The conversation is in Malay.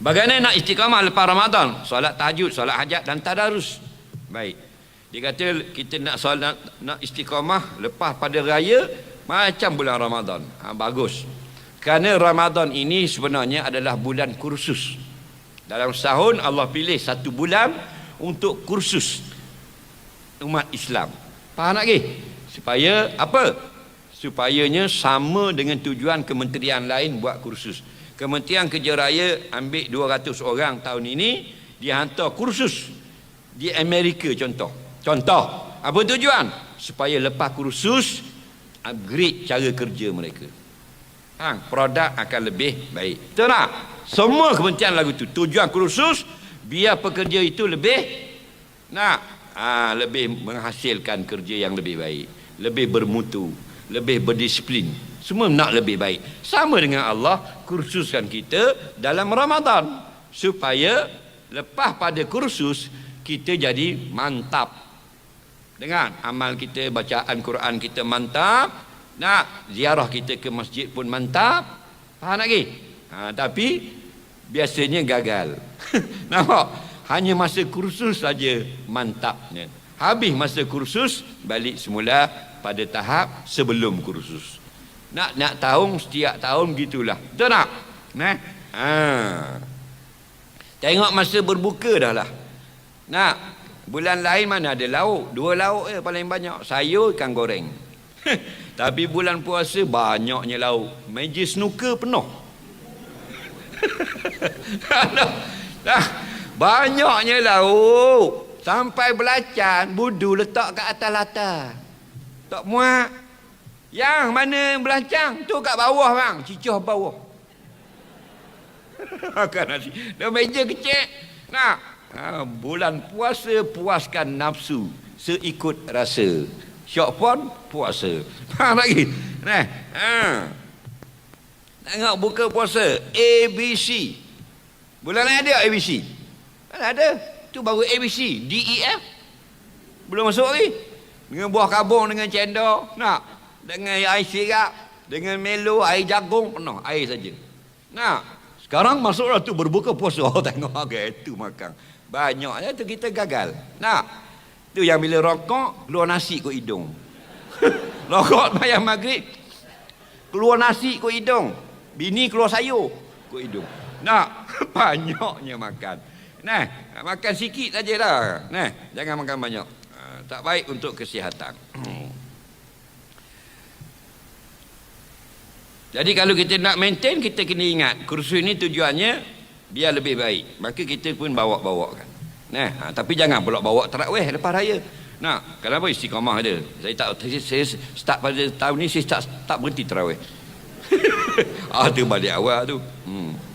Bagaimana nak istiqamah lepas Ramadan? Solat tahajud, solat hajat dan tadarus. Baik. Dia kata kita nak solat nak istiqamah lepas pada raya macam bulan Ramadan. Ha, bagus. Kerana Ramadan ini sebenarnya adalah bulan kursus. Dalam setahun Allah pilih satu bulan untuk kursus umat Islam. Faham tak lagi? Supaya apa? Supayanya sama dengan tujuan kementerian lain buat kursus. Kementerian Kerja Raya ambil 200 orang tahun ini dia hantar kursus di Amerika contoh. Contoh, apa tujuan? Supaya lepas kursus upgrade cara kerja mereka. Ha, produk akan lebih baik. Tak? Semua kementerian lagu tu tujuan kursus biar pekerja itu lebih nak ha, lebih menghasilkan kerja yang lebih baik, lebih bermutu, lebih berdisiplin. Semua nak lebih baik. Sama dengan Allah kursuskan kita dalam Ramadan supaya lepas pada kursus kita jadi mantap. Dengan amal kita, bacaan Quran kita mantap, nak ziarah kita ke masjid pun mantap. Faham lagi? Ha, tapi biasanya gagal. Nampak? Hanya masa kursus saja mantapnya. Habis masa kursus balik semula pada tahap sebelum kursus. Nak nak tahun setiap tahun gitulah. Betul tak? Nah. Ha. Tengok masa berbuka dah lah. Nak bulan lain mana ada lauk? Dua lauk je paling banyak. Sayur ikan goreng. Tapi bulan puasa banyaknya lauk. Meja snooker penuh. Banyaknya lauk. Sampai belacan budu letak kat atas latar. Tak muat. Yang mana belancang tu kat bawah bang, cicah bawah. Makan nasi. Dah meja kecil. Nah, ha, bulan puasa puaskan nafsu seikut rasa. Syok pun puasa. Faham lagi? Nah, ha. Tengok buka puasa ABC. Bulan lain ada ABC? Mana ada? Tu baru ABC, DEF. Belum masuk lagi. Dengan buah kabung dengan cendol, nak dengan air sirap, dengan melo, air jagung penuh, air saja. Nak. Sekarang masuklah tu berbuka puasa. Oh, tengok okay, itu makan. Banyaknya tu kita gagal. Nak. Tu yang bila rokok keluar nasi ke hidung. rokok bayar maghrib keluar nasi ke hidung. Bini keluar sayur ke hidung. Nak banyaknya makan. Nah, makan sikit sajalah. Nah, jangan makan banyak. Ha, tak baik untuk kesihatan. Jadi kalau kita nak maintain kita kena ingat kursus ini tujuannya biar lebih baik. Maka kita pun bawa-bawakan. Nah, ha, tapi jangan pula bawa tarawih lepas raya. Nah, kenapa istiqamah ada? Saya tak saya start pada tahun ni saya tak tak berhenti tarawih. ah tu balik awal tu. Hmm.